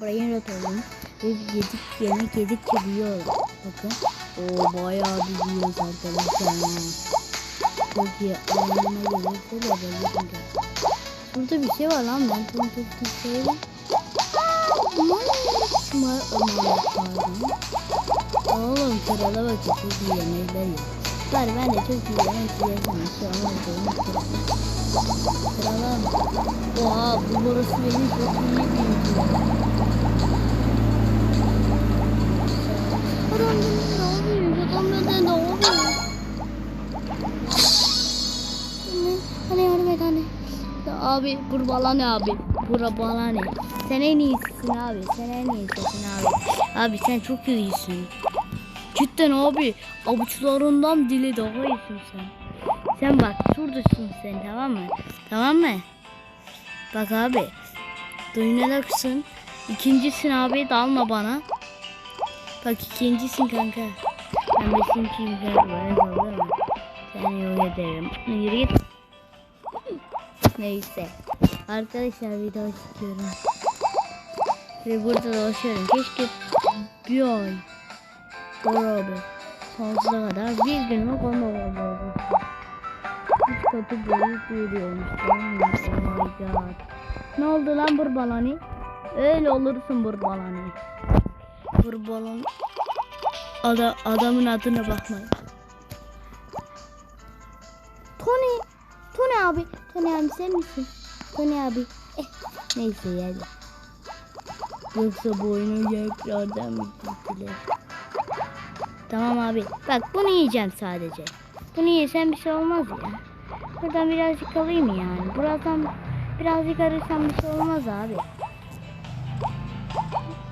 Buraya aldım. Ve yedik, yemek yedikçe büyüyor. Bakın. O bayağı bir büyüyoruz arkadaşlar. Çok iyi. Anlamına gelirse de bayıldım. Burada bir şey var lan. Ben bunu çok istedim. Aman. Pardon. Oğlum krala bakın. Çok iyi yemekler yiyor. Var ben de çok iyi yemek yiyorsam. Şu an benim Krala? Oha bu burası benim çok iyi bir Abi bur ne abi. Bura bala ne? Sen en iyisisin abi. Sen en iyisisin abi. Abi sen çok iyisin. Cidden abi. Avuçlarından dili daha iyisin sen. Sen bak şuradasın sen tamam mı? Tamam mı? Bak abi. Duyunalaksın. İkincisin abi dalma bana. Bak ikincisin kanka. Ben beşinciyim kanka. Bana sallama. Seni yok ederim. Yürü git. Neyse. Arkadaşlar video çekiyorum. Ve burada dolaşıyorum. Keşke bir ay. Beraber. Sonsuza kadar bir günlük olmamalı. Üç katı boyut veriyormuş. Oh my god. Ne oldu lan burbalani? Öyle olursun burbalani. Burbalani. Ada, adamın adına bakmayın. Tony. Tony abi. Tony abi sen misin? Tony abi. Eh, neyse yani. Yoksa bu oyunu tekrardan mı gittiler? Tamam abi. Bak bunu yiyeceğim sadece. Bunu yesem bir şey olmaz ya. Buradan birazcık alayım yani. Buradan birazcık arırsam bir şey olmaz abi.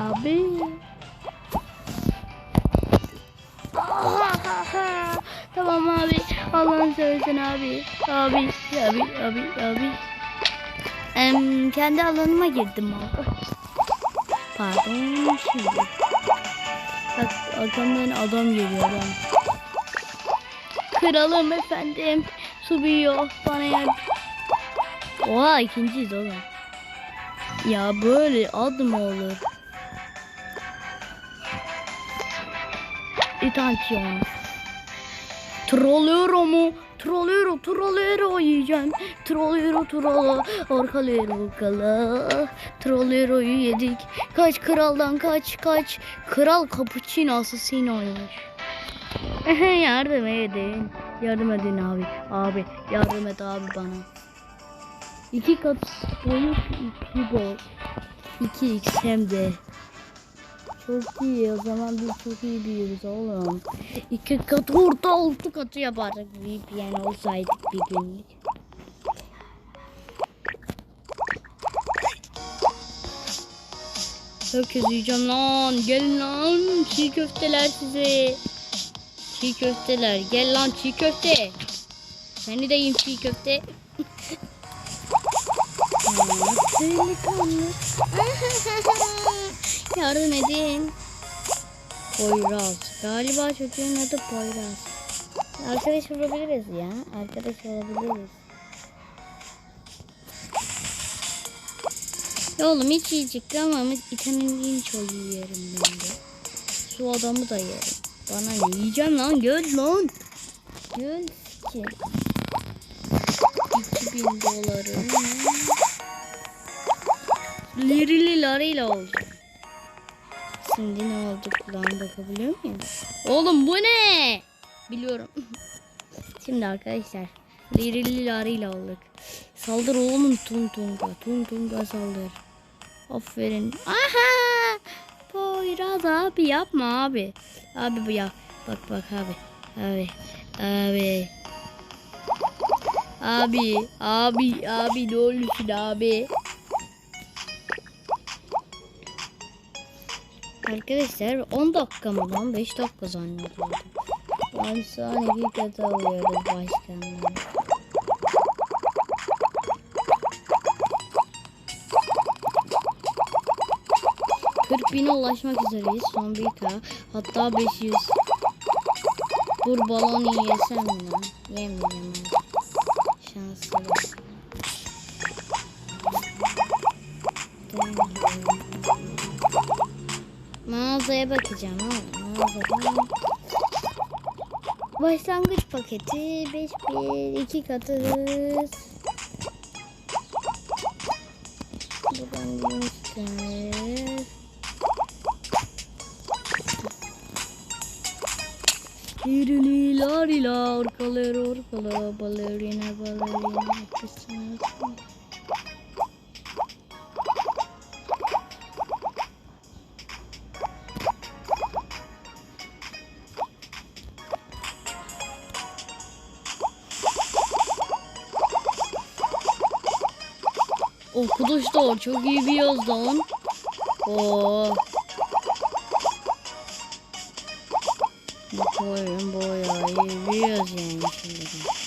Abi. Tamam abi. Allah'ın seversen abi. Abi, abi, abi, abi. Em, kendi alanıma girdim abi. Pardon şimdi. Bak arkamdan adam geliyor adam. Kralım efendim. Su büyüyor. Bana yardım. Oha ikinciyiz oğlum. Ya böyle ad mı olur? İtansiyon. Trollero mu? Trollero, trollero yiyeceğim. Trollero, trollo. Orkalero, kala. Trollero'yu yedik. Kaç kraldan kaç, kaç. Kral cappuccino asasinoymuş. yardım edin. Yardım edin abi. Abi yardım et abi bana. İki kat boyut iki boy. 2x hem de. Çok iyi o zaman biz çok iyi büyüyoruz oğlum. İki kat orta altı katı yapardık VPN olsaydık bir günlük. Herkes yiyeceğim lan. Gelin lan. Çiğ köfteler size. Çiğ köfteler. Gel lan çiğ köfte. Seni de yiyeyim çiğ köfte. Delikanlı. Yardım edin. Poyraz. Galiba çocuğun adı Poyraz. Arkadaş olabiliriz ya. Arkadaş olabiliriz. Ya oğlum hiç yiyecekti ama İtalyan çok yiyerim ben de. Su adamı da yerim. Bana ne yiyeceğim lan göl lan. Göl ki. 2000 dolarım. Lirili larıyla olacak. Şimdi ne oldu kulağına bakabiliyor muyum? Oğlum bu ne? Biliyorum. Şimdi arkadaşlar lirili larıyla olduk. Saldır oğlum tun tunga. Tun tunga saldır. Aferin. Aha! Poyraz abi yapma abi. Abi bu ya. Bak bak abi. Abi. Abi. Abi. Abi. Abi ne olursun abi. Arkadaşlar 10 dakika mı lan 5 dakika zannediyordum. Ben saniye katı alıyoruz başkanlar. Kırk bine ulaşmak üzereyiz. Son bir K. Hatta 500. Dur balonu yesem mi? Yemeyeceğim. Şanslı mağazaya bakacağım ha. Mağazadan. Başlangıç paketi 5000 iki katı hız. Buradan göster. Lirili larila orkalar orkala balerina balerina kısmı. Arkadaşlar çok iyi bir yaz lan. Oo. Oyun bayağı iyi bir yaz yani şimdi.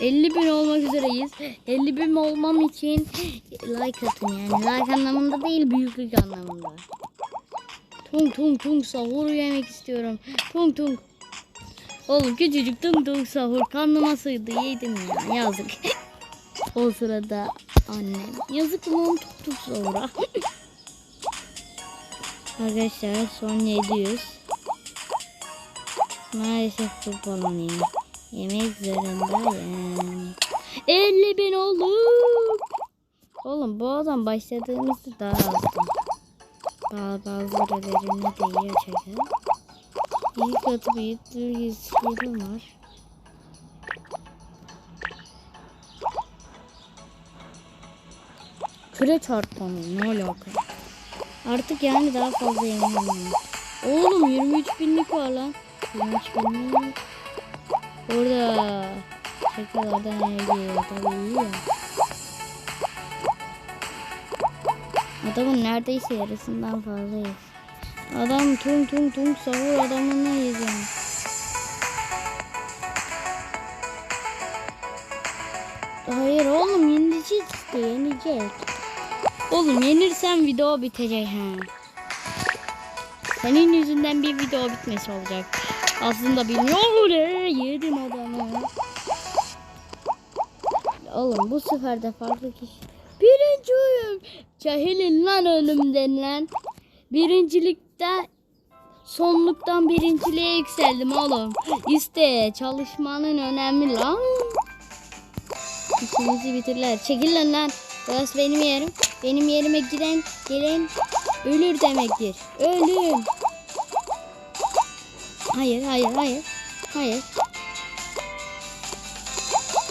50 bin olmak üzereyiz. 50 bin olmam için like atın yani. Like anlamında değil büyüklük anlamında. Tung tung tung sahur yemek istiyorum. Tung tung. Oğlum küçücük tung tung sahur karnıma sığdı yedim ya yazık. o sırada annem yazık tung tung sahura. Arkadaşlar son 700. Maalesef bu balonu yemek zorunda yani. 50 bin olduk. Oğlum bu adam başladığımızda daha azdı. Bazı bazıları verimli de iyi açacağım. İyi katı bir yıldız var. Küre çarpmanı ne alaka? Artık yani daha fazla yemeğim Oğlum 23 binlik var lan. 23 binlik. Orada şakalardan elde tabii iyi ya. Adamın neredeyse yarısından fazlayız. Adam tung tung tung savur adamına yiyeceğim. Hayır oğlum yenecek işte yenecek. Oğlum yenirsen video bitecek ha. Senin yüzünden bir video bitmesi olacak. Aslında bilmiyorum ne yedim adamı. Oğlum bu sefer de farklı kişi. Birinci oyun. Cahilin lan önümden lan. Birincilikte sonluktan birinciliğe yükseldim oğlum. İşte çalışmanın önemli lan. İşinizi bitirler. Çekil lan lan. Burası benim yerim. Benim yerime giren gelen ölür demektir. Ölüm. Hayır, hayır, hayır. Hayır.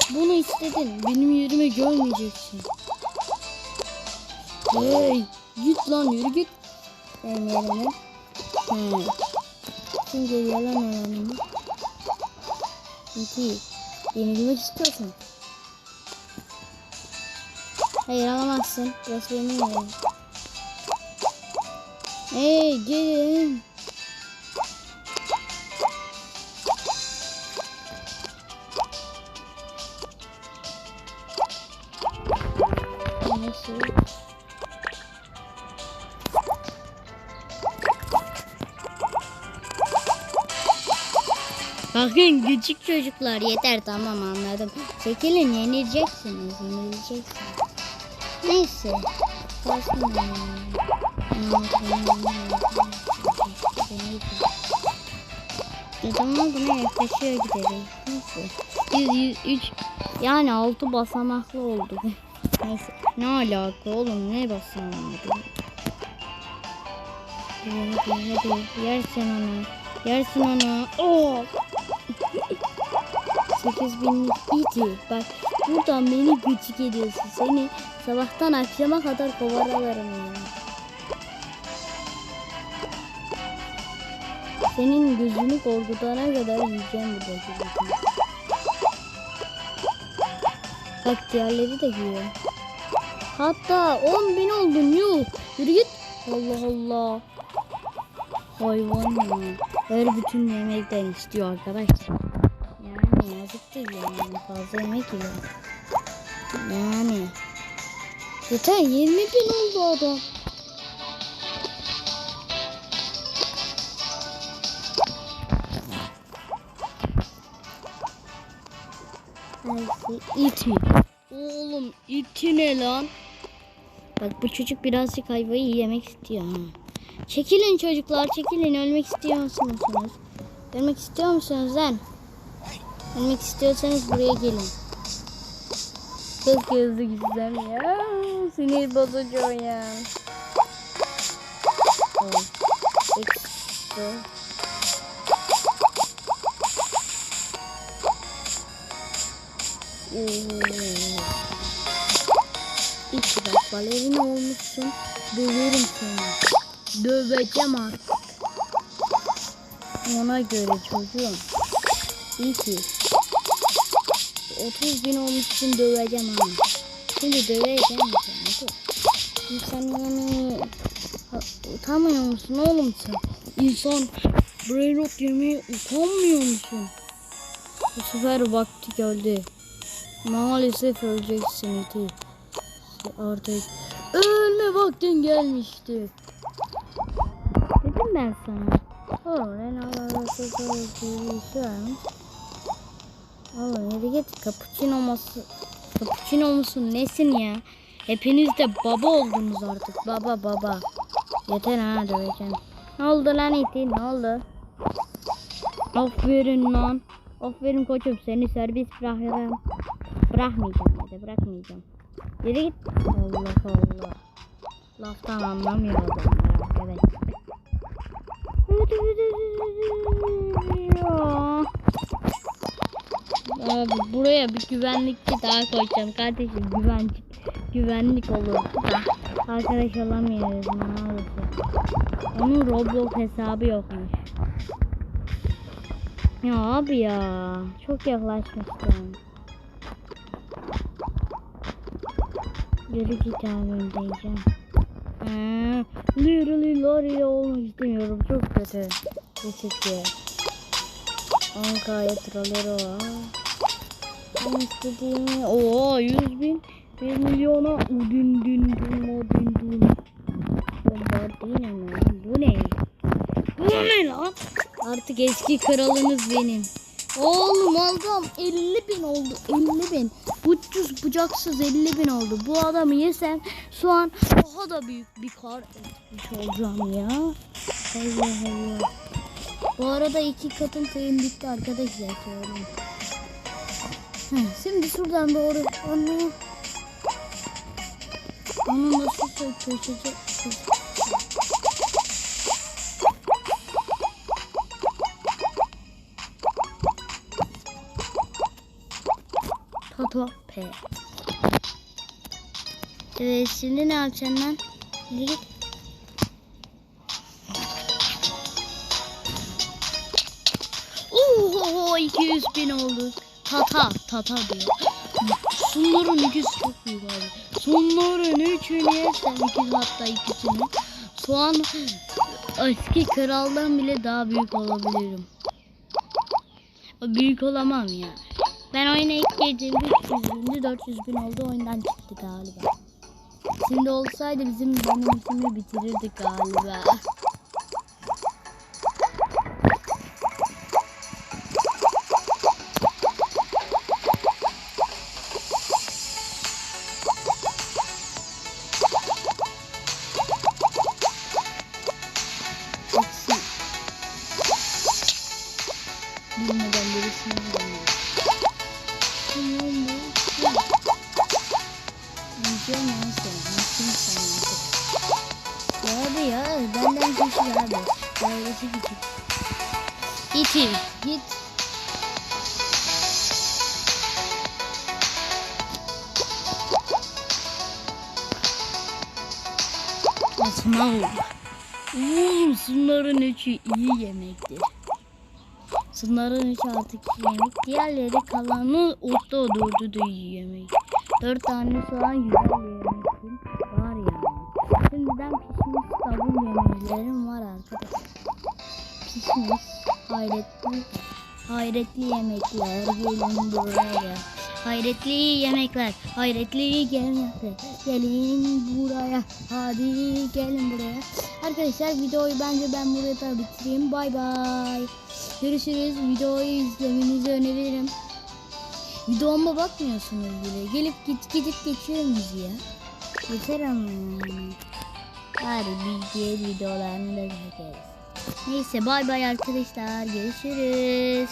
Bunu istedin. Benim yerime görmeyeceksin. Hey, git lan yürü git. Benim yerime. He. Şimdi yalan olanımı. İki. Yenilmek istiyorsun. Hayır alamazsın. Burası benim yerim. Hey gelin. Bakın küçük çocuklar yeter tamam anladım. Çekilin yenileceksiniz yenileceksiniz. Neyse. Kalsın ya tamam buna yaklaşıyor gideriz. Neyse. 100, 103 yani altı basamaklı oldu. Neyse. Ne alaka oğlum ne basamağı? Hadi hadi yersin onu. Yersin onu. Oo. 8 binlik iti. Bak buradan beni gıcık ediyorsun. Seni sabahtan akşama kadar kovalarım yani. Senin gözünü korkutana kadar yiyeceğim bu dakika. Bak diğerleri de yiyor. Hatta 10 bin oldun yuh. Yürü git. Allah Allah. Hayvan ya. Her bütün yemekten istiyor arkadaşlar. Yani yazık değil yani. Fazla yemek yiyor. Yani. Yeter 20 bin oldu adam. İti. Oğlum iti ne lan? Bak bu çocuk birazcık ayvayı yemek istiyor ha. Çekilin çocuklar çekilin. Ölmek istiyor musunuz? Ölmek istiyor musunuz lan? Ölmek istiyorsanız buraya gelin. Çok hızlı gitsem ya. Sinir bozucu. Oo. İki bak balerina olmuşsun. Döverim seni. Döveceğim artık. Ona göre çocuğum. İyi ki. 30 bin olmuşsun döveceğim ama. Şimdi döveceğim. Şimdi sen Ha, utanmıyor musun oğlum sen? İnsan brainrot yemeye utanmıyor musun? Bu sefer vakti geldi. Maalesef öleceksin iti. Artık ölme vaktin gelmişti. Dedim ben sana. Oğlum ben Allah'a söyleyeceğim. Oğlum yürü git cappuccino musun? Cappuccino musun nesin ya? Hepiniz de baba oldunuz artık. Baba baba. Yeter ha döveceğim. Ne oldu lan iti ne oldu? Aferin lan. Aferin koçum seni serbest bırakırım. Bırakmayacağım ya da bırakmayacağım. Yürü git. Allah Allah. Laftan anlamıyor adamlar arkadaşlar. Ya. Abi buraya bir güvenlikçi daha koyacağım kardeşim güvenlik güvenlik olur da arkadaş olamıyoruz maalesef. Onun Roblox hesabı yokmuş. Ya abi ya çok yaklaşmıştım. Yürü git abi diyeceğim. Hmm, Lirili olmak istemiyorum çok kötü. Ankara troller var. Ben istediğimi... Oo 100 bin. 1 milyona udin din dun udin dun. Bombardino mu? Bu ne? Bu ne lan? Artık eski kralınız benim. Oğlum aldım 50 bin oldu 50 bin. Ucuz bucaksız 50 bin oldu. Bu adamı yesem şu an daha da büyük bir kar etmiş olacağım ya. Allah Allah. Bu arada iki katın köyüm bitti arkadaşlar söyleyeyim. Şimdi şuradan doğru onu onu nasıl köşecek? Toto P. Evet şimdi ne yapacaksın lan? Yürü git. Oho 200 bin oldu. Tata, tata diyor. Sunların ikisi çok büyük abi. Sunların üçünü yersem ikiz hatta ikisini. Soğan eski kraldan bile daha büyük olabilirim. Büyük olamam ya. Ben oyuna ilk girdiğimde 300 bindi 400 bin oldu oyundan çıktı galiba. Şimdi olsaydı bizim benimkini bitirirdik galiba. Asmav. Oğlum şunların üçü iyi yemektir. Şunların üçü artık iyi yemek. Diğerleri kalanı otta dördü de iyi yemek. Dört tane soğan güzel yemektim. Var yani. Şimdiden pişmiş tavuk yemeklerim var arkadaşlar. Pişmiş, hayretli, hayretli yemekler. Gelin buraya. Hayretli yemekler, hayretli yemekler. Gelin buraya, hadi gelin buraya. Arkadaşlar videoyu bence ben burada da bitireyim. Bay bay. Görüşürüz. Videoyu izlemenizi öneririm. Videoma bakmıyorsunuz bile. Gelip git gidip geçiyorsunuz ya. Yeter ama bir diğer videolarında çekeriz. Neyse bay bay arkadaşlar. Görüşürüz.